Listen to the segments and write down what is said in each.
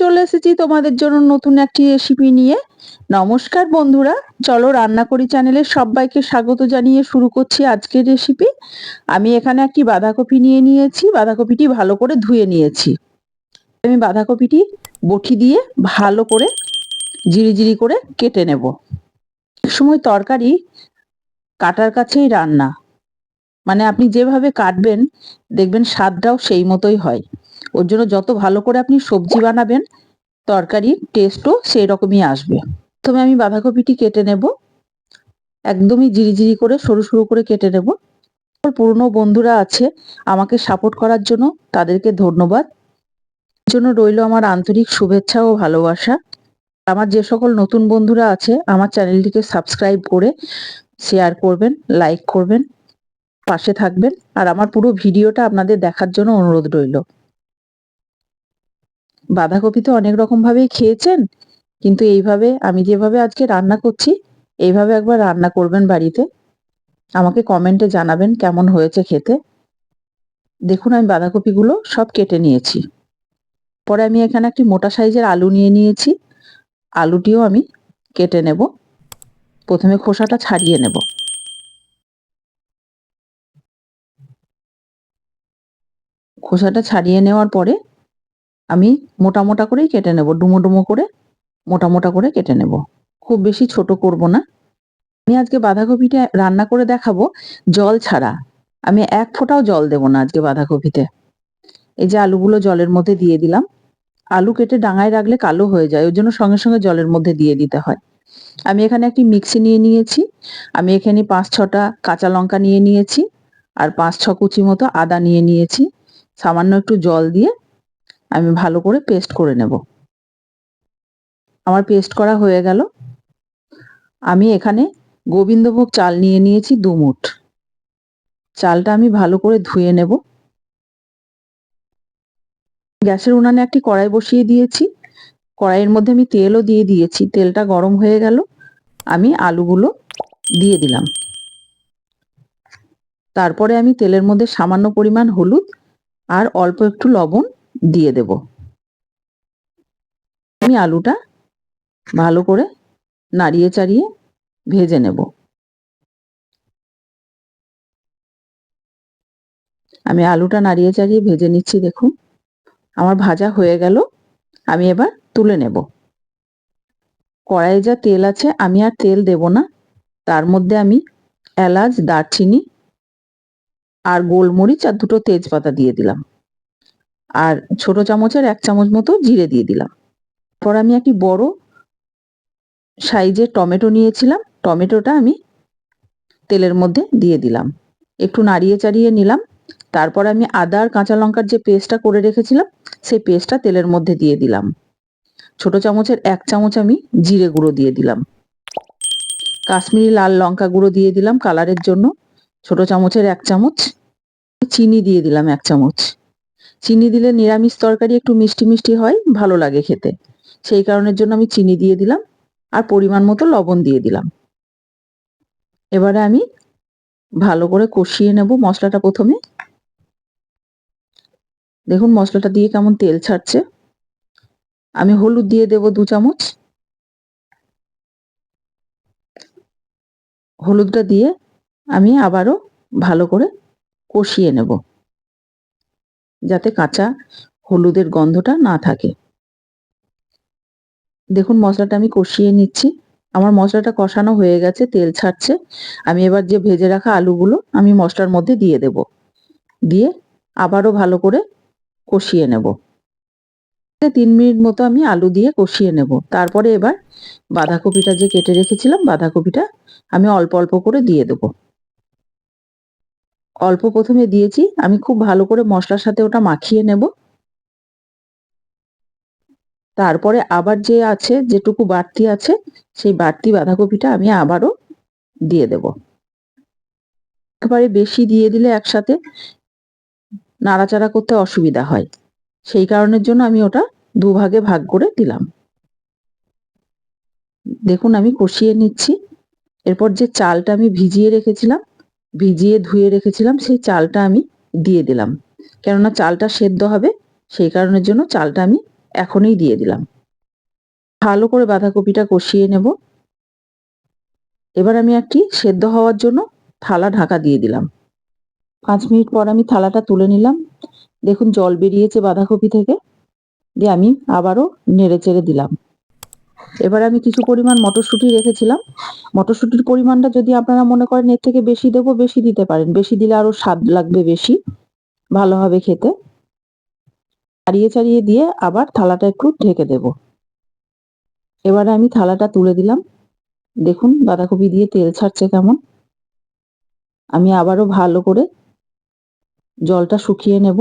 চলে এসেছি তোমাদের জন্য নতুন একটি রেসিপি নিয়ে। নমস্কার বন্ধুরা, চলো রান্না করি চ্যানেলের সবাইকে স্বাগত জানিয়ে শুরু করছি আজকের রেসিপি আমি এখানে একটি বাঁধাকপি নিয়ে নিয়েছি, বাঁধাকপিটি ভালো করে ধুয়ে নিয়েছি। আমি বাঁধাকপিটি বটি দিয়ে ভালো করে জিরি জিরি করে কেটে নেব। এক সময় তরকারি কাটার কাছেই রান্না। মানে আপনি যেভাবে কাটবেন, দেখবেন স্বাদটাও সেই মতোই হয়। ওর জন্য যত ভালো করে আপনি সবজি বানাবেন তরকারির টেস্টও সেই রকমই আসবে। প্রথমে আমি বাঁধাকপিটি কেটে নেব। একদমই জিরি করে, সরু সরু করে কেটে নেব। পুরনো বন্ধুরা আছে, আমাকে সাপোর্ট করার জন্য তাদেরকে ধন্যবাদ। জন্য রইল আমার আন্তরিক শুভেচ্ছা ও ভালোবাসা। আমার যে সকল নতুন বন্ধুরা আছে, আমার চ্যানেলটিকে সাবস্ক্রাইব করে শেয়ার করবেন লাইক করবেন, পাশে থাকবেন। আর আমার পুরো ভিডিওটা আপনাদের দেখার জন্য অনুরোধ রইল। বাঁধাকপি তো অনেক রকম ভাবেই খেয়েছেন, কিন্তু এইভাবে আমি যেভাবে আজকে রান্না করছি, এইভাবে একবার রান্না করবেন বাড়িতে। আমাকে কমেন্টে জানাবেন কেমন হয়েছে খেতে। দেখুন আমি বাঁধাকপিগুলো সব কেটে নিয়েছি। পরে আমি এখানে একটি মোটা সাইজের আলু নিয়ে নিয়েছি। আলুটিও আমি কেটে নেব। প্রথমে খোসাটা ছাড়িয়ে নেব। খোসাটা ছাড়িয়ে নেওয়ার পরে আমি মোটা মোটা করেই কেটে নেব, ডুমো ডুমো করে মোটা মোটা করে কেটে নেব। খুব বেশি ছোট করব না। আমি আজকে বাঁধাকপিটা রান্না করে দেখাবো জল ছাড়া। আমি এক ফোঁটাও জল দেব না আজকে বাঁধাকপিতে। এই যে আলুগুলো জলের মধ্যে দিয়ে দিলাম। আলু কেটে ডাঙায় রাখলে কালো হয়ে যায়, ওই জন্য সঙ্গে সঙ্গে জলের মধ্যে দিয়ে দিতে হয়। আমি এখানে একটি মিক্সি নিয়ে নিয়েছি। আমি এখানে পাঁচ ছটা কাঁচা লঙ্কা নিয়ে নিয়েছি আর পাঁচ ছ কুচি মতো আদা নিয়ে নিয়েছি। সামান্য একটু জল দিয়ে আমি ভালো করে পেস্ট করে নেব। আমার পেস্ট করা হয়ে গেল। আমি এখানে গোবিন্দভোগ চাল নিয়ে নিয়েছি দু মুঠ। চালটা আমি ভালো করে ধুয়ে নেব। গ্যাসের উনানে একটি কড়াই বসিয়ে দিয়েছি। কড়াইয়ের মধ্যে আমি তেলও দিয়ে দিয়েছি। তেলটা গরম হয়ে গেল। আমি আলুগুলো দিয়ে দিলাম। তারপরে আমি তেলের মধ্যে সামান্য পরিমাণ হলুদ আর অল্প একটু লবণ দিয়ে দেব। আমি আলুটা ভালো করে নাড়িয়ে চাড়িয়ে ভেজে নেব। আমি আলুটা নাড়িয়ে চাড়িয়ে ভেজে নিচ্ছি, দেখুন। আমার ভাজা হয়ে গেল, আমি এবার তুলে নেব। কড়াইয়ে যা তেল আছে, আমি আর তেল দেব না। তার মধ্যে আমি এলাচ, দারচিনি আর গোলমরিচ আর দুটো তেজপাতা দিয়ে দিলাম। আর ছোট চামচের এক চামচ মতো জিরে দিয়ে দিলাম। পর আমি একটি বড় সাইজের টমেটো নিয়েছিলাম। টমেটোটা আমি তেলের মধ্যে দিয়ে দিলাম। একটু নাড়িয়ে চাড়িয়ে নিলাম। তারপর আমি আদা আর কাঁচা লঙ্কার যে পেস্টটা করে রেখেছিলাম, সেই পেস্টটা তেলের মধ্যে দিয়ে দিলাম। ছোট চামচের এক চামচ আমি জিরে গুঁড়ো দিয়ে দিলাম। কাশ্মীরি লাল লঙ্কা গুঁড়ো দিয়ে দিলাম কালারের জন্য। ছোট চামচের এক চামচ চিনি দিয়ে দিলাম এক চামচ। চিনি দিলে নিরামিষ তরকারি একটু মিষ্টি মিষ্টি হয়, ভালো লাগে খেতে। সেই কারণের জন্য আমি চিনি দিয়ে দিলাম আর পরিমাণ মতো লবণ দিয়ে দিলাম। এবারে আমি ভালো করে কষিয়ে নেব মশলাটা প্রথমে। দেখুন মশলাটা দিয়ে কেমন তেল ছাড়ছে। আমি হলুদ দিয়ে দেব দু চামচ। হলুদটা দিয়ে আমি আবারও ভালো করে কষিয়ে নেব। যাতে কাঁচা হলুদের গন্ধটা না থাকে। দেখুন, মশলাটা আমি কষিয়ে নিচ্ছি। আমার মশলাটা কষানো হয়ে গেছে, তেল ছাড়ছে। আমি এবার যে ভেজে রাখা আলুগুলো, আমি মশলার মধ্যে দিয়ে দেব। দিয়ে আবারও ভালো করে কষিয়ে নেব। তিন মিনিট মতো আমি আলু দিয়ে কষিয়ে নেব। তারপরে এবার বাঁধাকপিটা যে কেটে রেখেছিলাম, বাঁধাকপিটা আমি অল্প অল্প করে দিয়ে দেব। অল্প প্রথমে দিয়েছি। আমি খুব ভালো করে মশলার সাথে ওটা মাখিয়ে নেব। তারপরে আবার যে আছে, যেটুকু বাড়তি আছে, সেই বাড়তি বাঁধাকপিটা আমি আবারও দিয়ে দেব। একেবারে বেশি দিয়ে দিলে একসাথে নাড়াচাড়া করতে অসুবিধা হয়। সেই কারণের জন্য আমি ওটা দুভাগে ভাগ করে দিলাম। দেখুন আমি কষিয়ে নিচ্ছি। এরপর যে চালটা আমি ভিজিয়ে রেখেছিলাম ভিজিয়ে ধুয়ে রেখেছিলাম, সেই চালটা আমি দিয়ে দিলাম। কেননা চালটা সেদ্ধ হবে, সেই কারণের জন্য চালটা আমি এখনই দিয়ে দিলাম। ভালো করে বাঁধাকপিটা কষিয়ে নেব। এবার আমি একটি সেদ্ধ হওয়ার জন্য থালা ঢাকা দিয়ে দিলাম। পাঁচ মিনিট পর আমি থালাটা তুলে নিলাম। দেখুন, জল বেরিয়েছে বাঁধাকপি থেকে। দিয়ে আমি আবারও নেড়ে চেড়ে দিলাম। এবার আমি কিছু পরিমাণ মটরশুঁটি রেখেছিলাম। মটরশুঁটির পরিমাণটা যদি আপনারা মনে করেন এর থেকে বেশি দেবো, বেশি দিতে পারেন। বেশি দিলে আরও স্বাদ লাগবে বেশি। ভালো হবে খেতে। ছাড়িয়ে ছাড়িয়ে দিয়ে আবার থালাটা একটু ঢেকে দেব। এবারে আমি থালাটা তুলে দিলাম। দেখুন, বাঁধাকপি দিয়ে তেল ছাড়ছে কেমন। আমি আবারও ভালো করে জলটা শুকিয়ে নেব।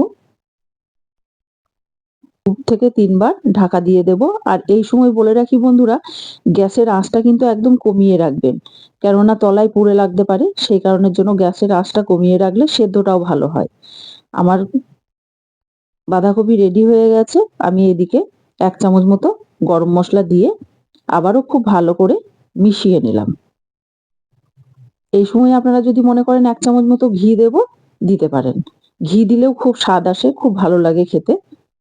থেকে তিনবার ঢাকা দিয়ে দেব। আর এই সময় বলে রাখি বন্ধুরা, গ্যাসের আঁচটা কিন্তু একদম কমিয়ে রাখবেন। কেননা তলায় পুড়ে লাগতে পারে, সেই কারণের জন্য গ্যাসের আঁচটা কমিয়ে রাখলে সেদ্ধটাও ভালো হয়। আমার বাঁধাকপি রেডি হয়ে গেছে, আমি এদিকে এক চামচ মতো গরম মশলা দিয়ে আবারও খুব ভালো করে মিশিয়ে নিলাম। এই সময় আপনারা যদি মনে করেন এক চামচ মতো ঘি দেব, দিতে পারেন। ঘি দিলেও খুব স্বাদ আসে, খুব ভালো লাগে খেতে।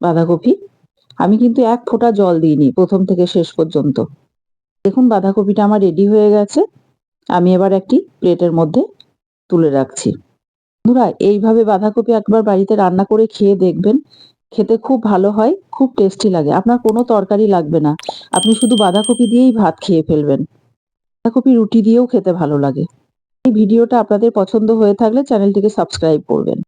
বাঁধাকপি। আমি কিন্তু এক ফোঁটা জল দিইনি প্রথম থেকে শেষ পর্যন্ত। দেখুন, বাঁধাকপিটা আমার রেডি হয়ে গেছে। আমি এবার একটি প্লেটের মধ্যে তুলে রাখছি। বন্ধুরা, এইভাবে বাঁধাকপি একবার বাড়িতে রান্না করে খেয়ে দেখবেন, খেতে খুব ভালো হয়, খুব টেস্টি লাগে। আপনার কোনো তরকারি লাগবে না। আপনি শুধু বাঁধাকপি দিয়েই ভাত খেয়ে ফেলবেন। বাঁধাকপি রুটি দিয়েও খেতে ভালো লাগে। এই ভিডিওটা আপনাদের পছন্দ হয়ে থাকলে চ্যানেলটিকে সাবস্ক্রাইব করবেন।